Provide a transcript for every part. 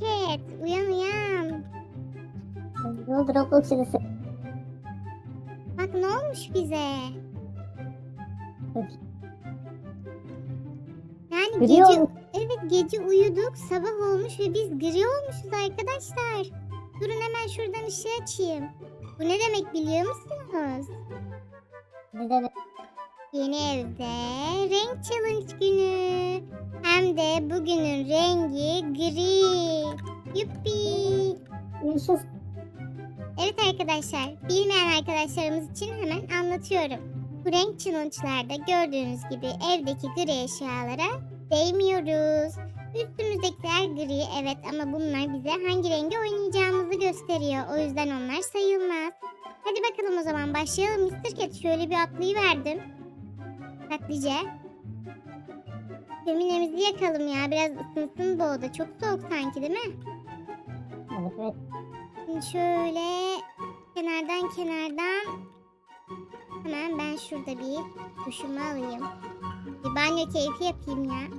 Cat. Uyan uyan. Ne oldu Roblox şurası? Bak ne olmuş bize. Yani Gri gece olmuş. evet gece uyuduk sabah olmuş ve biz gri olmuşuz arkadaşlar. Durun hemen şuradan ışığı açayım. Bu ne demek biliyor musunuz? Ne demek? Yeni evde renk challenge günü. Hem de bugünün rengi gri. Yuppi. Yaşasın. Evet arkadaşlar, bilmeyen arkadaşlarımız için hemen anlatıyorum. Bu renk challenge'larda gördüğünüz gibi evdeki gri eşyalara değmiyoruz. Üstümüzdekiler gri evet ama bunlar bize hangi rengi oynayacağımızı gösteriyor. O yüzden onlar sayılmaz. Hadi bakalım o zaman başlayalım. Mr. Cat şöyle bir atlayıverdim. Taklice. Şöminemizi yakalım ya. Biraz ısınsın bu oda. Çok soğuk sanki değil mi? Evet, evet. Şimdi şöyle kenardan kenardan hemen ben şurada bir duşumu alayım. Bir banyo keyfi yapayım ya.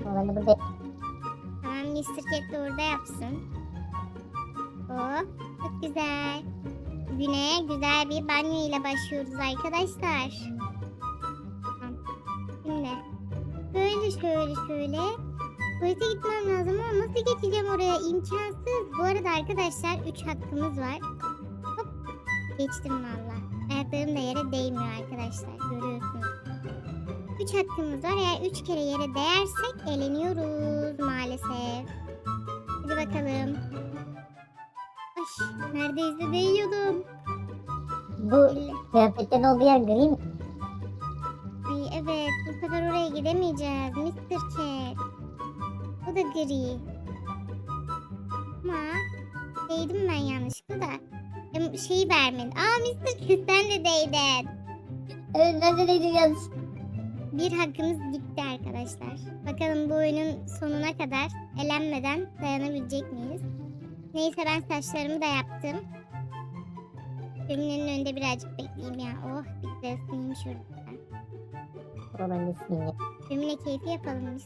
De burada Tamam Mr. Cat de orada yapsın. Oh çok güzel. Güne güzel bir banyo ile başlıyoruz arkadaşlar. Şöyle şöyle şöyle Tuvalete gitmem lazım ama nasıl geçeceğim oraya? İmkansız. Bu arada arkadaşlar 3 hakkımız var. Hop geçtim valla. Ayaklarım da yere değmiyor arkadaşlar. Görüyorsunuz. 3 hakkımız var. Eğer 3 kere yere değersek eleniyoruz maalesef. Hadi bakalım. Ay, neredeyse değiyordum. bu kıyafetlerin olduğu yer gri mi? Evet bu sefer oraya gidemeyeceğiz Mr. Cat. Bu da gri. Ama değdim ben yanlışlıkla da. Şeyi vermedi. Aa Mr. Cat sen de değdin. Evet ben de neydi yanlış. Bir hakkımız gitti arkadaşlar. Bakalım bu oyunun sonuna kadar elenmeden dayanabilecek miyiz? Neyse ben saçlarımı da yaptım. Şöminenin önünde birazcık bekleyeyim ya. Oh bir güzel ısınayım şurada. De sinirli. Şömine keyfi yapalım Mr.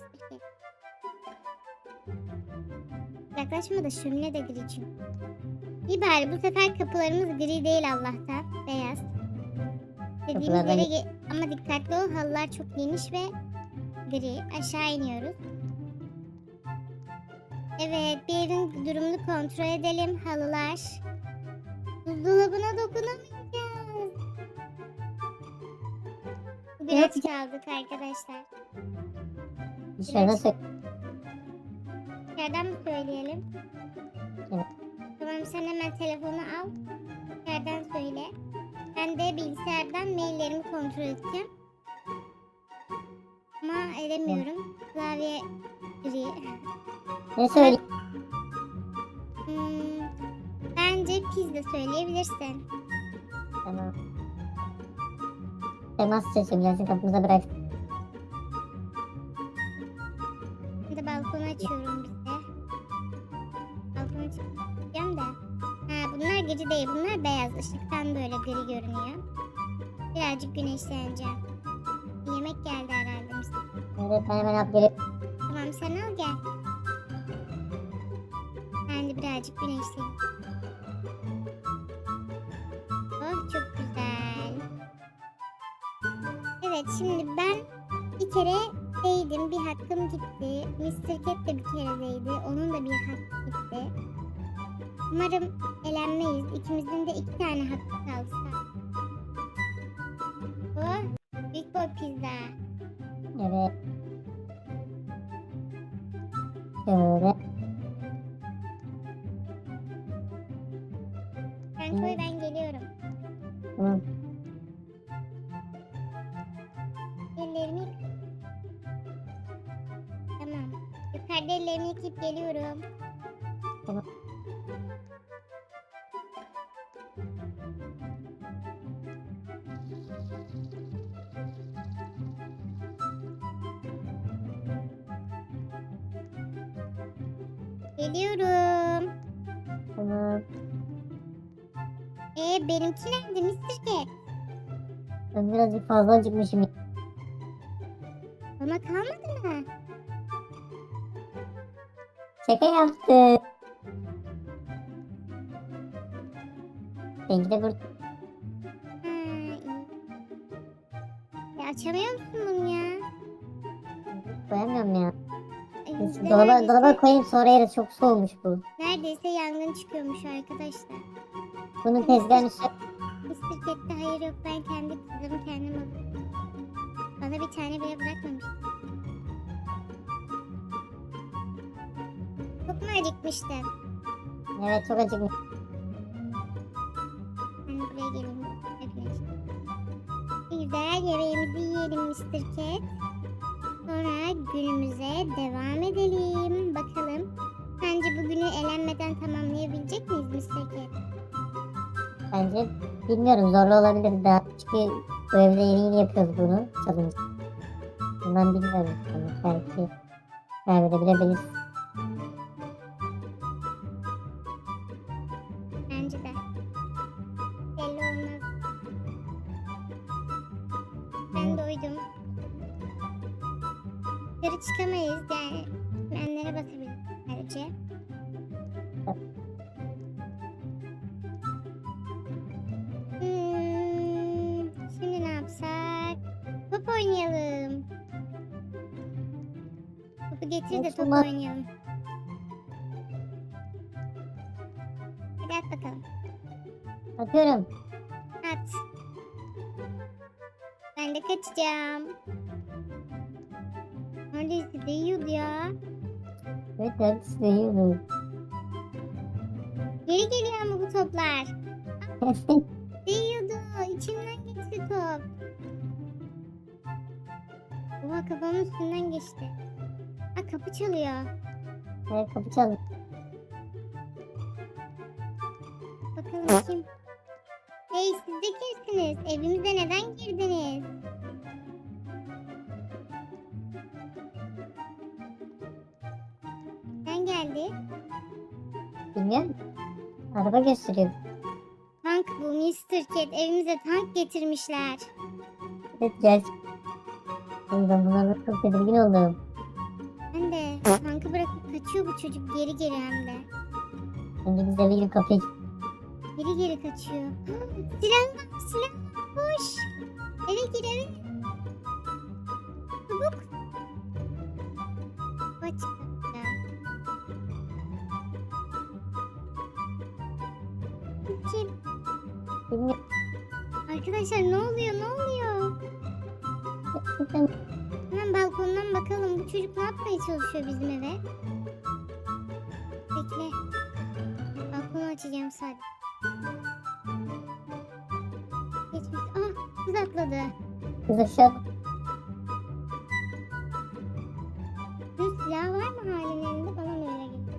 Yaklaşma da şömine de. İyi bari bu sefer kapılarımız gri değil Allah'tan. Beyaz. Dediğimiz Kapılardan- yere ama dikkatli ol halılar çok geniş ve gri. Aşağı iniyoruz. Evet bir evin durumunu kontrol edelim halılar. Buzdolabına dokunamayacağız. Biraz Evet. çaldık arkadaşlar. Dışarıda sök. İçeriden mi söyleyelim? Evet. Tamam sen hemen telefonu al. İçeriden söyle. Ben de bilgisayardan maillerimi kontrol edeceğim. Ama edemiyorum. Klavye gri. Ne söyleyeyim? Hmm, bence pizza söyleyebilirsin. Tamam. Temas seçim gelsin kapımıza bırak. Bir de balkonu açıyorum bize. Balkonu açacağım da. Ha bunlar gri değil. Bunlar beyaz. Işıktan böyle gri görünüyor. Birazcık güneşleneceğim. Yemek geldi herhalde. Evet ben hemen alıp gelip. Tamam sen al gel. Ben de birazcık güneşleyeyim. Bir hakkım gitti. Mr. Cat de bir kere değdi. Onun da bir hakkı gitti. Umarım elenmeyiz. İkimizin de iki tane hakkı kaldı. Oh, Big Boy Pizza. Evet. Şöyle. Yukarıda ellerimi yıkayıp geliyorum. Tamam. Geliyorum. Tamam. Ee benimki nerede Mr. Cat? Ben birazcık fazla acıkmışım. Bana kalmadı Şaka yaptı. Rengi de burada. İyi. Ya açamıyor musun bunu ya? Koyamıyorum ya. Neyse, Dolaba, neredeyse- dolaba koyayım sonra yeriz. Çok soğumuş bu. Neredeyse yangın çıkıyormuş arkadaşlar. Bunun tezgahın Mr. Cat'te hayır yok ben kendi kızımı kendim alıyorum. Bana bir tane bile bırakmamış. Çok mu acıkmıştın? Evet çok acıkmış. Ben buraya geleyim. Arkadaşlar. Güzel yemeğimizi yiyelim Mr. Cat. Sonra günümüze devam edelim. Bakalım. Sence bugünü elenmeden tamamlayabilecek miyiz Mr. Cat? Bence bilmiyorum zorlu olabilir daha. Çünkü bu evde yeni yeni yapıyoruz bunu. Challenge. Bundan bilmiyorum. Yani belki kaybedebiliriz. Hmm, şimdi ne yapsak? Top oynayalım. Topu getir de top Olsun lan. oynayalım. Hadi at bakalım. Atıyorum. At. Ben de kaçacağım. Neredeyse değiyordu ya. Evet evet seviyorum. Geri geliyor ama bu toplar. Değiyordu. İçimden geçti top. Oha kafamın üstünden geçti. Ha kapı çalıyor. evet kapı çaldı. Bakalım kim? Hey siz de kimsiniz? Evimize neden girdiniz? Sen geldi. Bilmiyorum. Araba gösteriyor. Tank bu Mr. Cat. Evimize tank getirmişler. Evet. Oğlum Ben bunlarla çok tedirgin oldum. Ben de tankı bırakıp kaçıyor bu çocuk geri geri hem de. Önce biz eve girip kapıyı Geri geri kaçıyor. silah var silah var. Koş. Eve gir eve. Çabuk. Bilmiyorum. Arkadaşlar ne oluyor ne oluyor? Hemen balkondan bakalım bu çocuk ne yapmaya çalışıyor bizim eve? Bekle. Balkonu açacağım sadece. Geçmiş. Ah kız atladı. kız aşağı silahı var mı halin elinde? Bana öyle geliyor?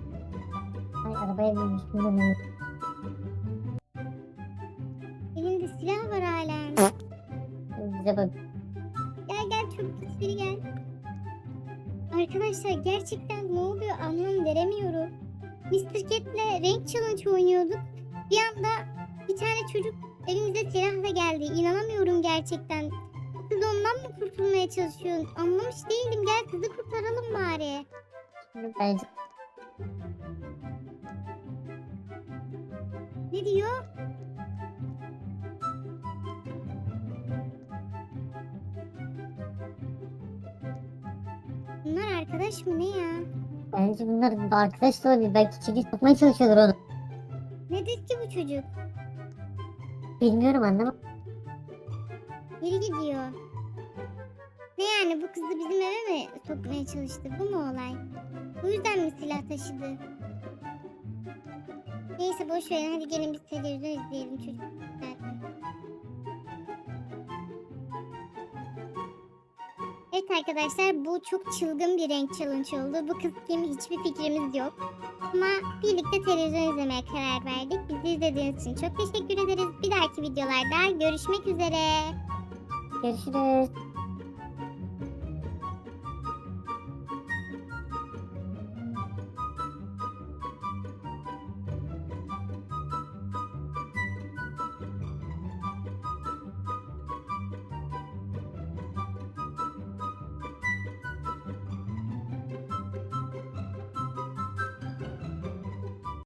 Ay arabaya binmiş. Bilmiyorum. Bize bak. Gel gel çabuk içeri gel. Arkadaşlar gerçekten ne oluyor anlam veremiyorum. Mr. Cat'le renk challenge oynuyorduk. Bir anda bir tane çocuk elimize silahla geldi. İnanamıyorum gerçekten. Kız ondan mı kurtulmaya çalışıyor? Anlamış değilim. Gel kızı kurtaralım bari. Bence Ne diyor? Arkadaş mı ne ya? Bence bunlar arkadaş da olabilir. Belki çekiç tutmaya çalışıyorlar onu. Nedir ki bu çocuk? Bilmiyorum anlamadım. Geri gidiyor. Ne yani bu kızı bizim eve mi sokmaya çalıştı? Bu mu olay? Bu yüzden mi silah taşıdı? Neyse boş verin hadi gelin biz televizyon izleyelim çocuk. Evet arkadaşlar bu çok çılgın bir renk challenge oldu. Bu kız kim hiçbir fikrimiz yok. Ama birlikte televizyon izlemeye karar verdik. Bizi izlediğiniz için çok teşekkür ederiz. Bir dahaki videolarda görüşmek üzere. Görüşürüz.